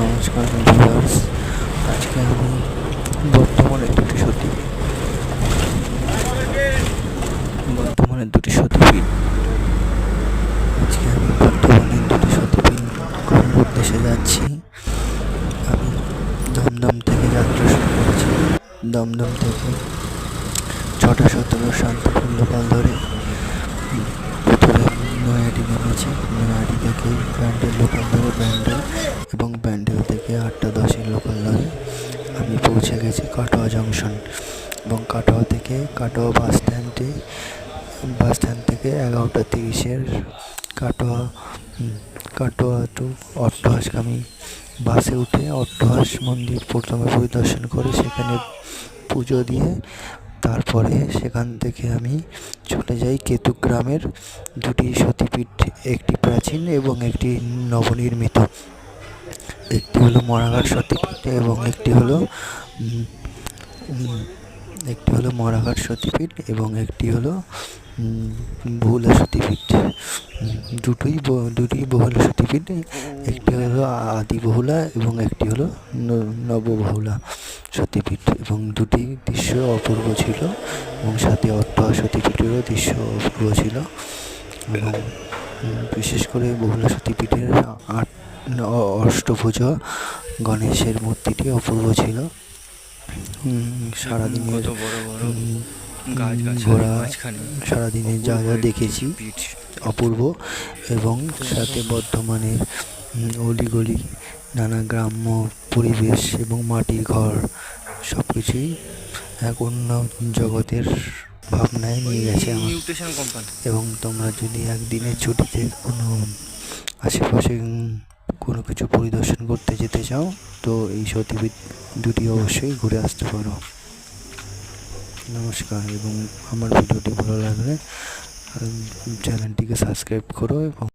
নমস্কার ভিউয়ার্স আজকে আমি বর্তমানে দুটি সতী বর্তমানে দুটি সতীপীঠ আজকে আমি বর্তমানে দুটি সতীপীঠ করার উদ্দেশ্যে যাচ্ছি। আমি দমদম থেকে যাত্রা শুরু করেছি। দমদম থেকে ছটা সতেরো শান্তিপুর লোকাল ধরে প্রথমে নয়াটি নেমেছি। নয়াটি থেকে ব্যান্ডেল, লোকাল ধরে ব্যান্ডেল এবং পৌঁছে গেছি কাটোয়া জংশন এবং কাটোয়া থেকে কাটোয়া বাস স্ট্যান্ডে বাস স্ট্যান্ড থেকে এগারোটা তিরিশের কাটোয়া কাটোয়া টু অট্টহাসগামী বাসে উঠে অট্টহাস মন্দির প্রথমে পরিদর্শন করে সেখানে পুজো দিয়ে তারপরে সেখান থেকে আমি চলে যাই কেতুগ্রামের দুটি সতীপীঠ, একটি প্রাচীন এবং একটি নবনির্মিত। একটি হলো মরাঘাট সতীপীঠ এবং একটি হলো একটি হলো মরাঘাট সতীপীঠ এবং একটি হলো বহুলা সতীপীঠ। দুটোই দুটি বহুলা সতীপীঠ, একটি হলো আদি বহুলা এবং একটি হলো নববহুলা সতীপীঠ এবং দুটি দৃশ্য অপূর্ব ছিল এবং সাথে অট্ট সতীপীঠেরও দৃশ্য অপূর্ব ছিল এবং বিশেষ করে বহুলা সতীপীঠের আট অষ্টভুজা গণেশের মূর্তিটি অপূর্ব ছিল। সারাদিনের মাঝখানে সারাদিনের যা যা দেখেছি অপূর্ব এবং সাথে বর্ধমানের অলিগলি নানা গ্রাম্য পরিবেশ এবং মাটির ঘর সব কিছুই এক অন্য জগতের ভাবনায় নিয়ে গেছে আমার। এবং তোমরা যদি একদিনের ছুটিতে কোনো আশেপাশে কোনো কিছু পরিদর্শন করতে যেতে চাও, তো এই সতীপীঠ দুটি অবশ্যই ঘুরে আসতে পারো। নমস্কার, এবং আমার ভিডিওটি ভালো লাগলে চ্যানেলটিকে সাবস্ক্রাইব করো এবং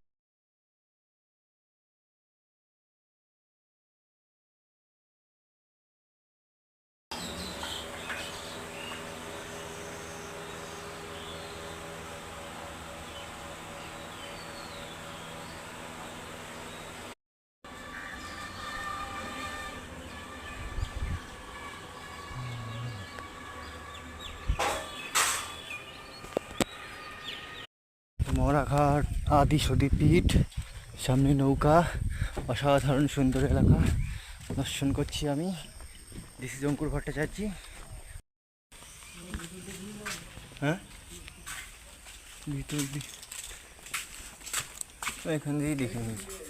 মরাঘাট আদি সদীপীঠ সামনে নৌকা, অসাধারণ সুন্দর এলাকা। দর্শন করছি আমি। দিস ইজ অঙ্কুর ভট্টাচার্য হ্যাঁ? ভিতর দিয়ে এখান দিয়েই দেখে নিয়েছি